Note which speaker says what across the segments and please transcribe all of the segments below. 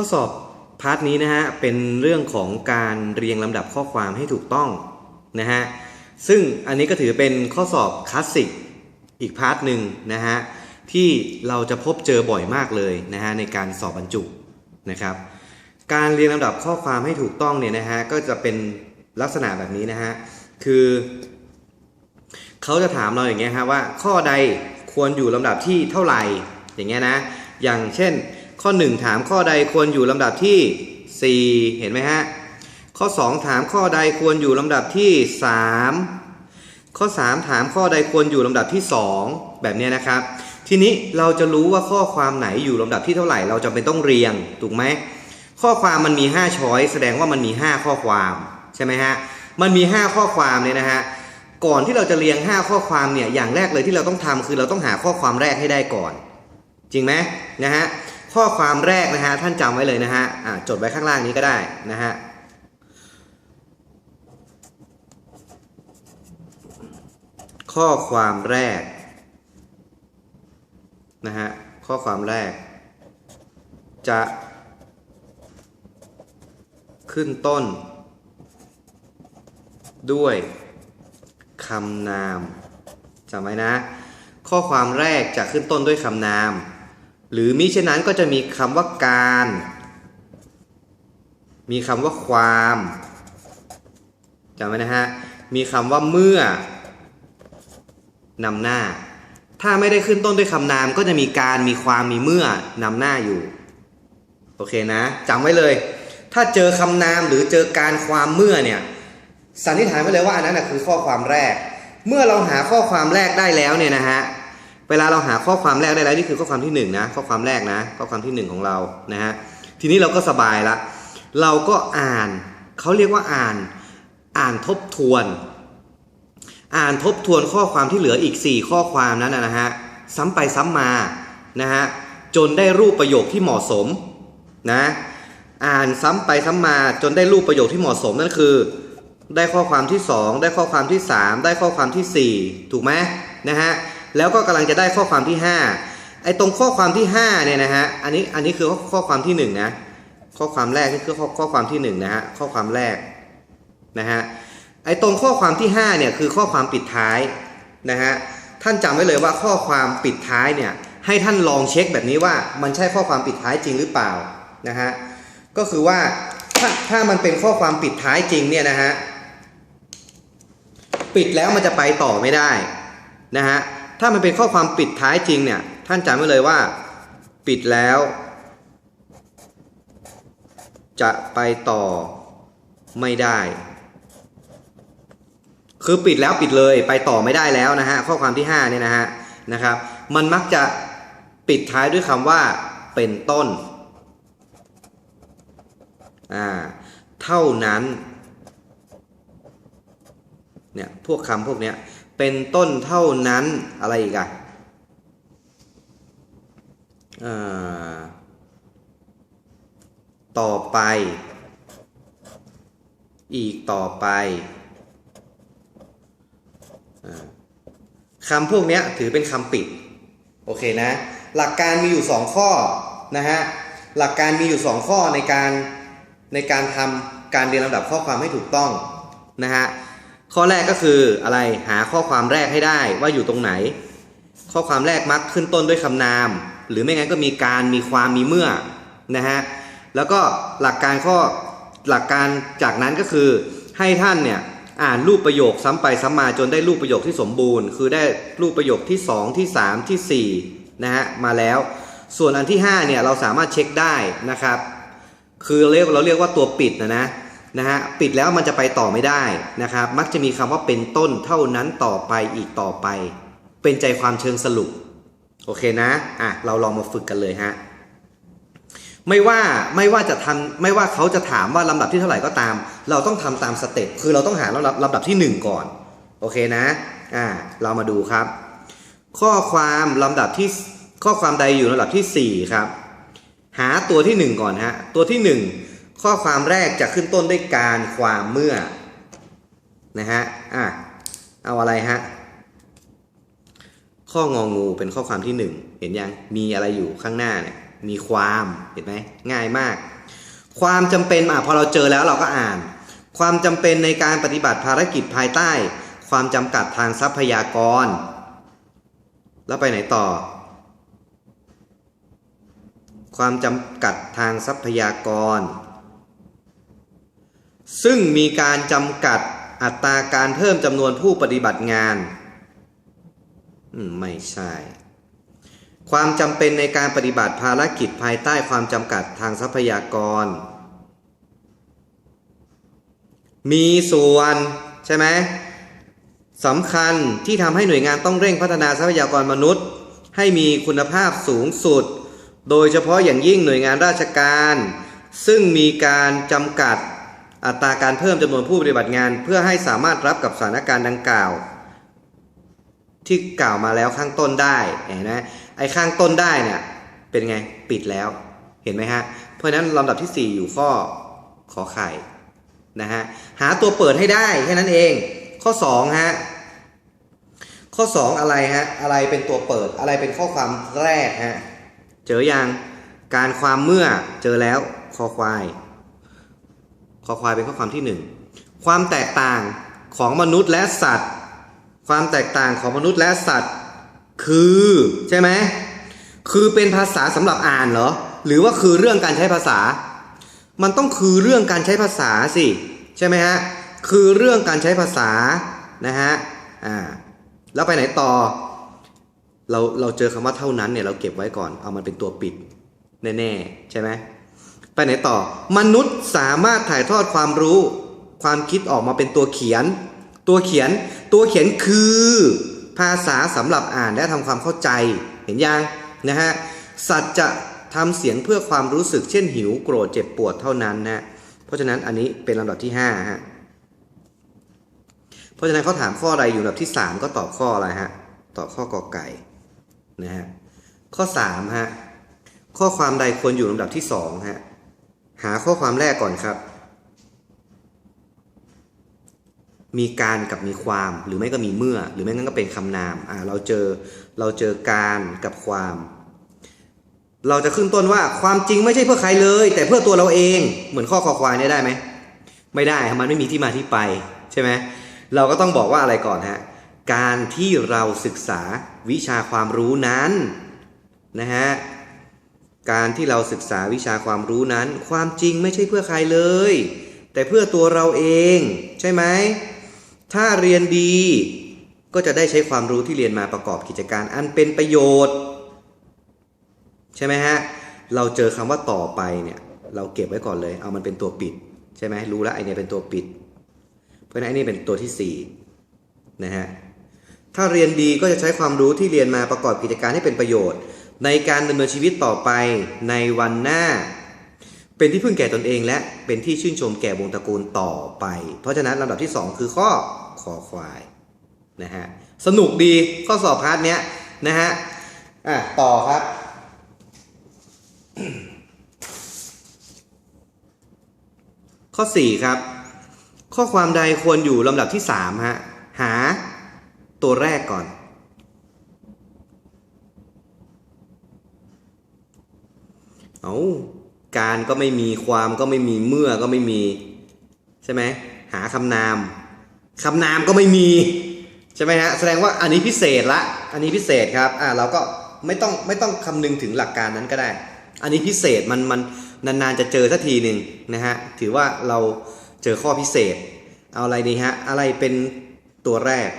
Speaker 1: ข้อสอบพาร์ทนี้นะฮะเป็นเรื่องของการเรียงลำดับข้อความให้ถูกต้องนะฮะซึ่งอันนี้ก็ถือเป็นข้อสอบคลาสสิกอีกพาร์ทหนึ่งนะฮะที่เราจะพบเจอบ่อยมากเลยนะฮะในการสอบบรรจุนะครับ การเรียงลำดับข้อความให้ถูกต้องเนี่ยนะฮะก็จะเป็นลักษณะแบบนี้นะฮะคือเขาจะถามเราอย่างเงี้ยฮะว่าข้อใดควรอยู่ลำดับที่เท่าไหร่อย่างเงี้ยนะอย่างเช่น ข้อ 1 ถามข้อใดควรอยู่ลำดับที่ 4 เห็นไหมฮะ ข้อ 2 ถามข้อใดควรอยู่ลำดับที่ 3 ข้อ 3 ถามข้อใดควรอยู่ลำดับที่ 2 แบบเนี้ยนะครับ ทีนี้เราจะรู้ว่าข้อความไหนอยู่ลำดับที่เท่าไหร่ เราจำเป็นต้องเรียง ถูกไหม ข้อความมันมี 5 ช้อยแสดงว่ามันมี 5 ข้อความใช่ไหมฮะ มันมี 5 ข้อความเนี่ยนะฮะก่อนที่เราจะเรียง 5 ข้อความเนี่ยอย่างแรกเลยที่เราต้องทำคือเราต้องหาข้อความแรกให้ได้ก่อน จริงไหมนะฮะ ข้อความแรกนะฮะท่านจำไว้เลยนะฮะอ่าจดไว้ข้างล่างนี้ก็ได้นะฮะข้อความแรกนะฮะข้อความแรก จะขึ้นต้น ด้วยคำนามจำไว้นะ ข้อความแรกจะขึ้นต้นด้วยคำนาม หรือมิฉะนั้นก็จะมีคำว่าการ มีคำว่าความจำไว้นะฮะ มีคำว่าเมื่อนำหน้า ถ้าไม่ได้ขึ้นต้นด้วยคำนามก็จะมีการมีความมีเมื่อนำหน้าอยู่ โอเคนะจำไว้เลย ถ้าเจอคำนามหรือเจอการความเมื่อเนี่ยสันนิษฐานไว้เลยว่าอันนั้นนะคือข้อความแรก เมื่อเราหาข้อความแรกได้แล้วเนี่ยนะฮะ เวลาเราหาข้อความแรกได้แล้วนี่คือข้อความที่หนึ่งนะข้อความแรกนะข้อความที่หนึ่งของเรานะฮะทีนี้เราก็สบายละเราก็อ่านเขาเรียกว่าอ่านอ่านทบทวน อ่านทบทวนข้อความที่เหลืออีก 4 ข้อความนั้นนะฮะซ้ำไปซ้ำมานะฮะจนได้รูปประโยคที่เหมาะสมนะอ่านซ้ำไปซ้ำมาจนได้รูปประโยคที่เหมาะสมนั่นคือ ได้ข้อความที่ 2 ได้ข้อความที่ 3 ได้ข้อความที่ 4 ถูกไหมนะฮะ แล้วก็กำลังจะได้ข้อความที่ 5 ไอ้ตรงข้อความที่5เนี่ยนะฮะอันนี้อันนี้คือข้อความที่1นะข้อความแรกนี่คือข้อข้อความที่1นะฮะข้อความแรกนะฮะไอ้ตรงข้อความที่5เนี่ยคือข้อความปิดท้ายนะฮะท่านจำไว้เลยว่าข้อความปิดท้ายเนี่ยให้ท่านลองเช็คแบบนี้ว่ามันใช่ข้อความปิดท้ายจริงหรือเปล่านะฮะก็คือว่าถ้าถ้ามันเป็นข้อความปิดท้ายจริงเนี่ยนะฮะปิดแล้วมันจะไปต่อไม่ได้นะฮะ ถ้ามันเป็นข้อความปิดท้ายจริงเนี่ย ท่านจำไว้เลยว่า ปิดแล้ว จะไปต่อไม่ได้ คือปิดแล้วปิดเลยไปต่อไม่ได้แล้วนะฮะข้อความที่5เนี่ยนะฮะนะครับ มันมักจะปิดท้ายด้วยคำว่าเป็นต้นอ่าเท่านั้นเนี่ยพวกคำพวกเนี้ย เป็นต้นเท่านั้นอะไรอีกอะต่อไป อีกต่อไปอคำพวกนี้ถือเป็นคำปิด โอเคนะ หลักการมีอยู่ 2 ข้อนะฮะหลักการมีอยู่ 2 ข้อในการในการทำการเรียนลำดับข้อความให้ถูกต้องนะฮะ ข้อแรกก็คืออะไรหาข้อความแรกให้ได้ว่าอยู่ตรงไหน ข้อความแรกมักขึ้นต้นด้วยคำนาม หรือไม่งั้นก็มีการมีความมีเมื่อนะฮะแล้วก็หลักการข้อหลักการจากนั้นก็คือให้ท่านเนี่ยอ่านรูปประโยคซ้ำไปซ้ำมาจนได้รูปประโยคที่สมบูรณ์ คือได้รูปประโยคที่ 2 ที่ 3 ที่ 4นะฮะมาแล้ว ส่วนอันที่5เนี่ยเราสามารถเช็คได้นะครับ คือเรียกเราเรียกว่าตัวปิดนะนะ นะฮะปิดแล้วมันจะไปต่อไม่ได้นะครับ มักจะมีคำว่าเป็นต้นเท่านั้นต่อไปอีกต่อไป เป็นใจความเชิงสรุป โอเคนะอะเราลองมาฝึกกันเลยฮะไม่ว่าไม่ว่าจะทำไม่ว่าเขาจะถามว่าลำดับที่เท่าไหร่ก็ตาม เราต้องทำตามสเต็ปคือเราต้องหาลำดับลำดับที่ 1 ก่อน โอเคนะอ่าเรามาดูครับ ข้อความลำดับที่ข้อความใดอยู่ลำดับที่4ครับหาตัวที่ 1 ก่อนฮะตัวที่ 1 ข้อความแรกจะขึ้นต้นด้วยการความเมื่อนะฮะอะเอาอะไรฮะข้ององูเป็นข้อความที่ 1 เห็นยังมีอะไรอยู่ข้างหน้าเนี่ยมีความเห็นไหมง่ายมาก ความจำเป็นอะพอเราเจอแล้วเราก็อ่าน ความจำเป็นในการปฏิบัติภารกิจภายใต้ ความจำกัดทางทรัพยากร แล้วไปไหนต่อ ความจำกัดทางทรัพยากร ซึ่งมีการจำกัดอัตราการเพิ่มจำนวนผู้ปฏิบัติงาน ไม่ใช่ ความจำเป็นในการปฏิบัติภารกิจภายใต้ความจำกัดทางทรัพยากร มีส่วนใช่ไหมสำคัญที่ทำให้หน่วยงานต้องเร่งพัฒนาทรัพยากรมนุษย์ ให้มีคุณภาพสูงสุด โดยเฉพาะอย่างยิ่งหน่วยงานราชการ ซึ่งมีการจำกัด อัตราการเพิ่มจำนวนผู้ปฏิบัติงาน เพื่อให้สามารถรับกับสถานการณ์ดังกล่าว ที่กล่าวมาแล้วข้างต้นได้เห็นไหมไอ้ข้างต้นได้เนี่ยเป็นไงปิดแล้วเห็นไหมฮะเพราะนั้นลำดับที่ 4 อยู่ข้อขอไข่นะฮะหาตัวเปิดให้ได้แค่นั้นเอง ข้อ2ฮะข้อ 2 อะไรฮะอะไรเป็นตัวเปิดอะไรเป็นข้อความแรกฮะเจอยังการความเมื่อเจอแล้วคอควาย คอควายเป็นข้อความที่หนึ่งความแตกต่างของมนุษย์และสัตว์ ความแตกต่างของมนุษย์และสัตว์ คือใช่ไหมคือเป็นภาษาสำหรับอ่านเหรอ หรือว่าคือเรื่องการใช้ภาษา มันต้องคือเรื่องการใช้ภาษาสิใช่ไหมฮะคือเรื่องการใช้ภาษานะฮะอ่าแล้วไปไหนต่อ เราเราเจอคำว่าเท่านั้นเนี่ยเราเก็บไว้ก่อนเอามันเป็นตัวปิดแน่ๆใช่ไหม ไปไหนต่อ มนุษย์สามารถถ่ายทอดความรู้ ความคิดออกมาเป็นตัวเขียน ตัวเขียนตัวเขียนคือ ภาษาสำหรับอ่านและทำความเข้าใจเห็นยังนะฮะสัตว์จะทำเสียงเพื่อความรู้สึกเช่นหิวโกรธเจ็บปวดเท่านั้นนะเพราะฉะนั้นอันนี้เป็นลำดับที่5ฮะเพราะฉะนั้นเขาถามข้ออะไรอยู่ลำดับที่ 3 ก็ตอบข้ออะไรฮะตอบข้อกอไก่นะฮะข้อ3ฮะข้อความใดควรอยู่ลำดับที่2ฮะ หาข้อความแรกก่อนครับ มีการกับมีความหรือไม่ก็มีเมื่อ หรือไม่งั้นก็เป็นคำนามอ่าเราเจอเราเจอการกับความ เราจะขึ้นต้นว่าความจริงไม่ใช่เพื่อใครเลย แต่เพื่อตัวเราเองเหมือนข้อคอควายเนี่ยได้ไหมไม่ได้มันไม่มีที่มาที่ไปใช่ไหมเราก็ต้องบอกว่าอะไรก่อนฮะการที่เราศึกษาวิชาความรู้นั้นนะฮะ การที่เราศึกษาวิชาความรู้นั้น ความจริงไม่ใช่เพื่อใครเลย แต่เพื่อตัวเราเอง ใช่ไหม ถ้าเรียนดี ก็จะได้ใช้ความรู้ที่เรียนมาประกอบกิจการอันเป็นประโยชน์ ใช่ไหมฮะ เราเจอคำว่าต่อไปเนี่ยเราเก็บไว้ก่อนเลย เอามันเป็นตัวปิด ใช่ไหมรู้แล้วไอเนี่ยเป็นตัวปิด เพราะฉะนั้นไอนี่เป็นตัวที่สี่นะฮะถ้าเรียนดีก็จะใช้ความรู้ที่เรียนมาประกอบกิจการให้เป็นประโยชน์ ในการดำเนินชีวิตต่อไปในวันหน้า เป็นที่พึ่งแก่ตนเองและเป็นที่ชื่นชมแก่วงตระกูลต่อไป เพราะฉะนั้นลำดับที่ 2 คือข้อคอควายนะฮะสนุกดีข้อสอบพาร์ทเนี้ยนะฮะอะต่อครับ ข้อ 4 ครับ ข้อความใดควรอยู่ลำดับที่3ฮะหาตัวแรกก่อน เอา การก็ไม่มีความก็ไม่มีเมื่อก็ไม่มี ใช่ไหมหาคำนามคำนามก็ไม่มีใช่ไหมฮะแสดงว่าอันนี้พิเศษละอันนี้พิเศษครับอ่าเราก็ไม่ต้องไม่ต้องคำนึงถึงหลักการนั้นก็ได้ อันนี้พิเศษมันมันนานๆจะเจอสักทีหนึ่งนะฮะถือว่าเราเจอข้อพิเศษ เอาอะไรดีฮะอะไรเป็นตัวแรก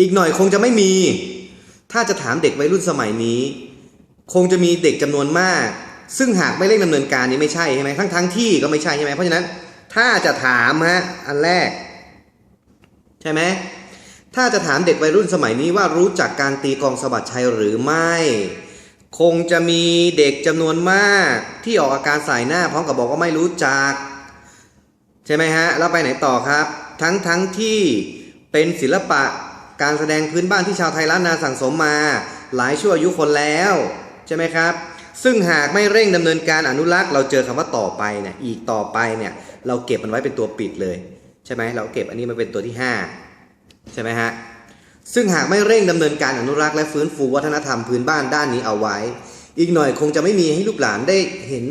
Speaker 1: อีกหน่อยคงจะไม่มี ถ้าจะถามเด็กวัยรุ่นสมัยนี้ คงจะมีเด็กจำนวนมาก ซึ่งหากไม่เร่งดำเนินการนี้ไม่ใช่ใช่ไหมทั้งทั้งที่ก็ไม่ใช่ใช่ไหมเพราะฉะนั้นถ้าจะถามฮะอันแรก ใช่ไหมถ้าจะถามเด็กวัยรุ่นสมัยนี้ว่ารู้จักการตีกองสะบัดชัยหรือไม่ คงจะมีเด็กจำนวนมากที่ออกอาการสายหน้าพร้อมกับบอกว่าไม่รู้จัก ใช่ไหมฮะแล้วไปไหนต่อครับ ทั้งทั้งที่เป็นศิลปะการแสดงพื้นบ้านที่ชาวไทยล้านนาสั่งสมมา หลายชั่วอายุคนแล้ว ใช่ไหมครับ ซึ่งหากไม่เร่งดำเนินการอนุรักษ์ เราเจอคำว่าต่อไปเนี่ยอีกต่อไปเนี่ยเราเก็บมันไว้เป็นตัวปิดเลย ใช่ไหมเราเก็บอันนี้มาเป็นตัวที่ 5 ใช่ไหมฮะซึ่งหากไม่เร่งดำเนินการอนุรักษ์และฟื้นฟูวัฒนธรรมพื้นบ้านด้านนี้เอาไว้ อีกหน่อยคงจะไม่มีให้ลูกหลานได้เห็น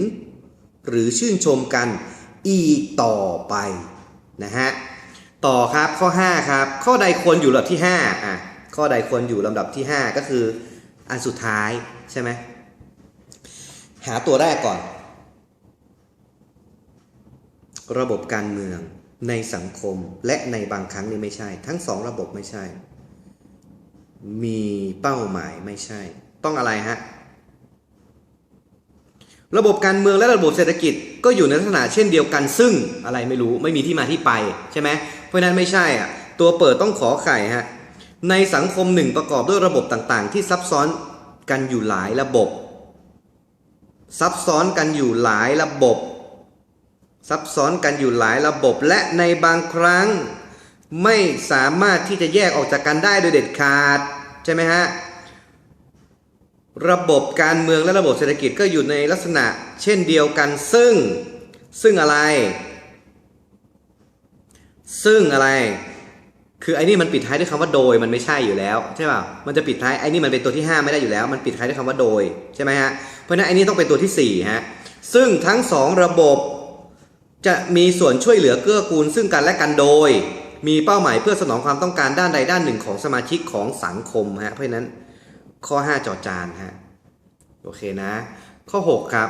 Speaker 1: หรือชื่นชมกันอีกต่อไปนะฮะต่อครับข้อ 5 ครับ ข้อใดควรอยู่ลำดับที่5อะข้อใดควรอยู่ลำดับที่ 5 ก็คืออันสุดท้ายใช่ไหม หาตัวแรกก่อน ระบบการเมืองในสังคมและในบางครั้งนี่ไม่ใช่ ทั้งสองระบบไม่ใช่ มีเป้าหมายไม่ใช่ ต้องอะไรฮะ ระบบการเมืองและระบบเศรษฐกิจก็อยู่ในลักษณะเช่นเดียวกัน ซึ่งอะไรไม่รู้ไม่มีที่มาที่ไปใช่ไหมเพราะนั้นไม่ใช่อะตัวเปิดต้องขอไข่ฮะในสังคมหนึ่งประกอบด้วยระบบต่างๆ ที่ซับซ้อนกันอยู่หลายระบบ ซับซ้อนกันอยู่หลายระบบ ซับซ้อนกันอยู่หลายระบบ และในบางครั้ง ไม่สามารถที่จะแยกออกจากกันได้โดยเด็ดขาด ใช่ไหมฮะ ระบบการเมืองและระบบเศรษฐกิจก็อยู่ในลักษณะเช่นเดียวกันซึ่ง ซึ่งอะไร ซึ่งอะไร คือไอ้นี่มันปิดท้ายด้วยคำว่าโดยมันไม่ใช่อยู่แล้วใช่ป่ะมันจะปิดท้ายไอ้นี่มันเป็นตัวที่ 5 ไม่ได้อยู่แล้ว มันปิดท้ายด้วยคำว่าโดยใช่ไหมฮะเพราะนั้นไอ้นี่ต้องเป็นตัวที่4ฮะซึ่งทั้งสองระบบจะมีส่วนช่วยเหลือเกื้อกูล ซึ่งกันและกันโดย มีเป้าหมายเพื่อสนองความต้องการด้านใดด้านหนึ่งของสมาชิกของสังคมฮะเพราะฉะนั้นข้อ 5 จอจานฮะโอเคนะ ข้อ 6 ครับ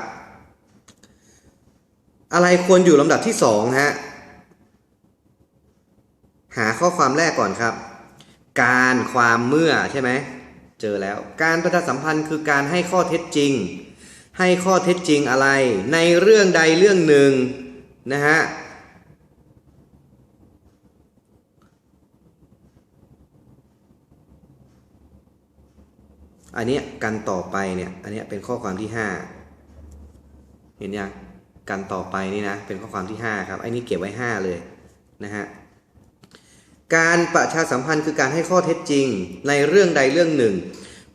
Speaker 1: อะไรควรอยู่ลำดับที่2ฮะ หาข้อความแรกก่อนครับ การความเมื่อใช่ไหมเจอแล้ว การประชาสัมพันธ์คือการให้ข้อเท็จจริง ให้ข้อเท็จจริงอะไร ในเรื่องใดเรื่องหนึ่งนะฮะอันนี้กันต่อไปเนี่ย อันนี้เป็นข้อความที่ 5 เห็นยังกันต่อไปนี่นะ เป็นข้อความที่ 5 ครับไอ้นี่เก็บไว้ 5 เลยนะฮะ การประชาสัมพันธ์คือการให้ข้อเท็จจริงในเรื่องใดเรื่องหนึ่ง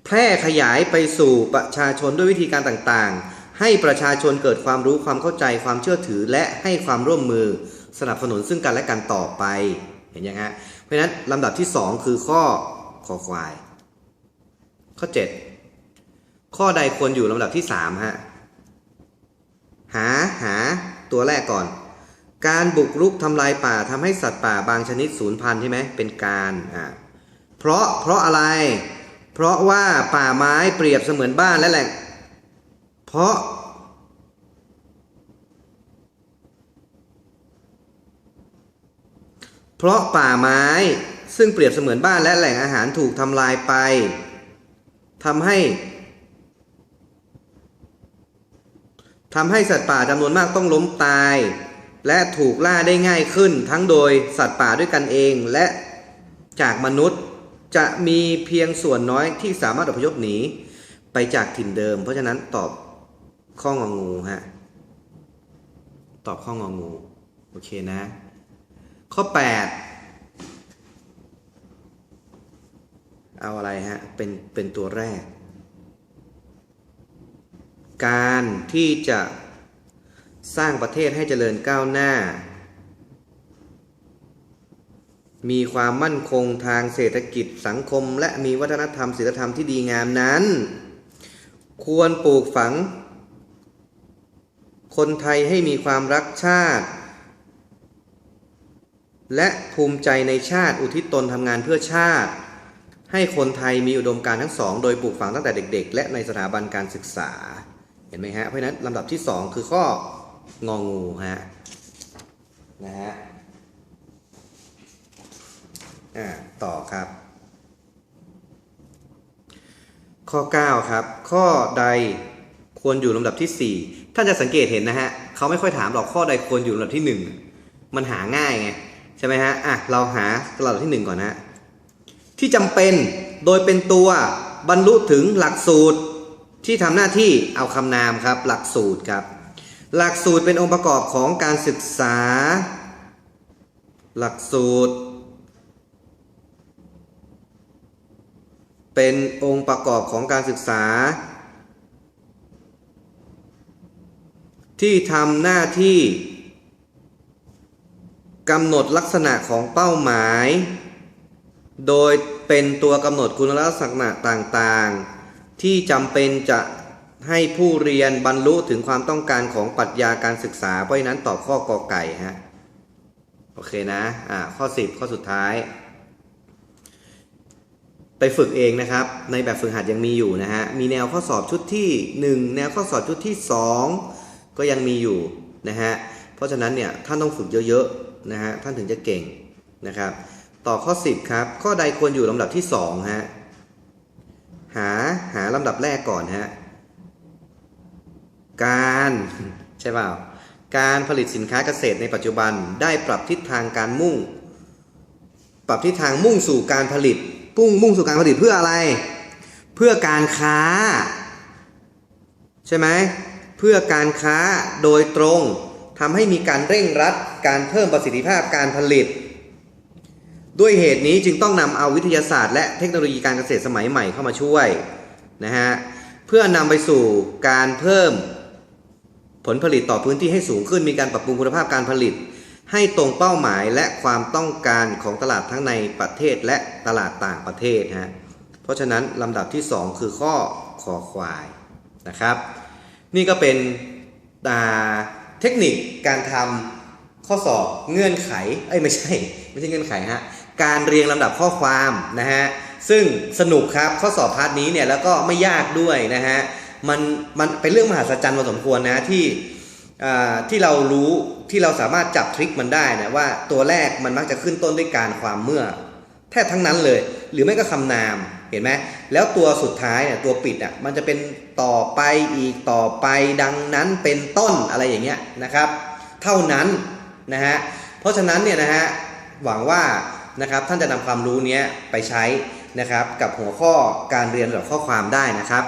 Speaker 1: แพร่ขยายไปสู่ประชาชนด้วยวิธีการต่างๆ ให้ประชาชนเกิดความรู้ความเข้าใจความเชื่อถือและให้ความร่วมมือสนับสนุนซึ่งกันและกันต่อไปเห็นยังฮะเพราะฉะนั้นลำดับที่ 2 คือข้อคอควาย ข้อ 7 ข้อใดควรอยู่ลำดับที่3ฮะหาหาตัวแรกก่อน การบุกรุกทำลายป่าทำให้สัตว์ป่าบางชนิดสูญพันธุ์ใช่ไหมเป็นการอ่าเพราะเพราะอะไร เพราะว่าป่าไม้เปรียบเสมือนบ้านและแหล่งเพราะ เพราะป่าไม้ซึ่งเปรียบเสมือนบ้านและแหล่งอาหารถูกทำลายไปทำให้ทำให้สัตว์ป่าจำนวนมากต้องล้มตาย และถูกล่าได้ง่ายขึ้นทั้งโดยสัตว์ป่าด้วยกันเอง และจากมนุษย์จะมีเพียงส่วนน้อยที่สามารถอพยพหนีไปจากถิ่นเดิม เพราะฉะนั้นตอบข้ององูฮะตอบข้ององูโอเคนะ ข้อ 8 เอาอะไรฮะเป็นเป็นตัวแรก การที่จะ สร้างประเทศให้เจริญก้าวหน้า มีความมั่นคงทางเศรษฐกิจสังคม และมีวัฒนธรรมศีลธรรมที่ดีงามนั้น ควรปลูกฝัง คนไทยให้มีความรักชาติ และภูมิใจในชาติอุทิศตนทำงานเพื่อชาติ ให้คนไทยมีอุดมการณ์ทั้งสอง โดยปลูกฝังตั้งแต่เด็ก ๆ และในสถาบันการศึกษาเห็นไหมฮะ เพราะฉะนั้นลำดับที่ 2 คือข้อ งองูฮะนะฮะอ่าต่อครับ ข้อ 9 ครับ ข้อใดควรอยู่ลำดับที่ 4 ท่านจะสังเกตเห็นนะฮะเขาไม่ค่อยถามหรอกข้อใดควรอยู่ลำดับที่ 1 มันหาง่ายไงใช่ไหมฮะอะเราหาลำดับที่ 1 ก่อนนะที่จำเป็นโดยเป็นตัวบรรลุถึงหลักสูตรที่ทำหน้าที่เอาคำนามครับ หลักสูตรครับ หลักสูตรเป็นองค์ประกอบของการศึกษา หลักสูตร เป็นองค์ประกอบของการศึกษา ที่ทำหน้าที่กำหนดลักษณะของเป้าหมาย โดยเป็นตัวกำหนดคุณลักษณะต่างๆ ที่จำเป็นจะ ให้ผู้เรียนบรรลุถึงความต้องการของปรัชญาการศึกษา เพราะฉะนั้นตอบข้อกอไก่ฮะโอเคนะอ่าข้อ 10 ข้อสุดท้าย ไปฝึกเองนะครับ ในแบบฝึกหัดยังมีอยู่นะฮะ มีแนวข้อสอบชุดที่ 1 แนวข้อสอบชุดที่ 2 ก็ยังมีอยู่นะฮะ เพราะฉะนั้นเนี่ยท่านต้องฝึกเยอะๆนะฮะท่านถึงจะเก่งนะครับ ต่อข้อ 10 ครับ ข้อใดควรอยู่ลำดับที่2ฮะหาหาลำดับแรกก่อนฮะ การใช่เปล่าการผลิตสินค้าเกษตรในปัจจุบันได้ปรับทิศทางการมุ่ง ปรับทิศทางมุ่งสู่การผลิตปุ้งมุ่งสู่การผลิตเพื่ออะไร เพื่อการค้า ใช่ไหมเพื่อการค้าโดยตรงทำให้มีการเร่งรัดการเพิ่มประสิทธิภาพการผลิต ด้วยเหตุนี้จึงต้องนำเอาวิทยาศาสตร์ และเทคโนโลยีการเกษตรสมัยใหม่เข้ามาช่วยนะฮะเพื่อนำไปสู่การเพิ่ม ผลผลิตต่อพื้นที่ให้สูงขึ้นมีการปรับปรุงคุณภาพการผลิต ให้ตรงเป้าหมายและความต้องการของตลาดทั้งในประเทศและตลาดต่างประเทศฮะเพราะฉะนั้นลำดับที่ 2 คือข้อคอควายนะครับ นี่ก็เป็นอ่าเทคนิคการทำข้อสอบเงื่อนไขเอ้ยไม่ใช่ไม่ใช่เงื่อนไขฮะการเรียงลำดับข้อความนะฮะซึ่งสนุกครับข้อสอบพาร์ทนี้เนี่ยแล้วก็ไม่ยากด้วยนะฮะ มันมันเป็นเรื่องมหัศจรรย์พอสมควรนะที่ที่เรารู้ที่เราสามารถจับทริคมันได้นะว่าตัวแรกมันมักจะขึ้นต้นด้วยการความเมื่อ แทบทั้งนั้นเลย หรือไม่ก็คำนามเห็นไหมแล้วตัวสุดท้ายเนี่ยตัวปิดอะมันจะเป็นต่อไปอีกต่อไปดังนั้นเป็นต้นอะไรอย่างเงี้ยนะครับ เท่านั้นนะฮะเพราะฉะนั้นเนี่ยนะฮะหวังว่านะครับท่านจะนำความรู้เนี้ยไปใช้นะครับกับหัวข้อการเรียนหรือข้อความได้นะครับ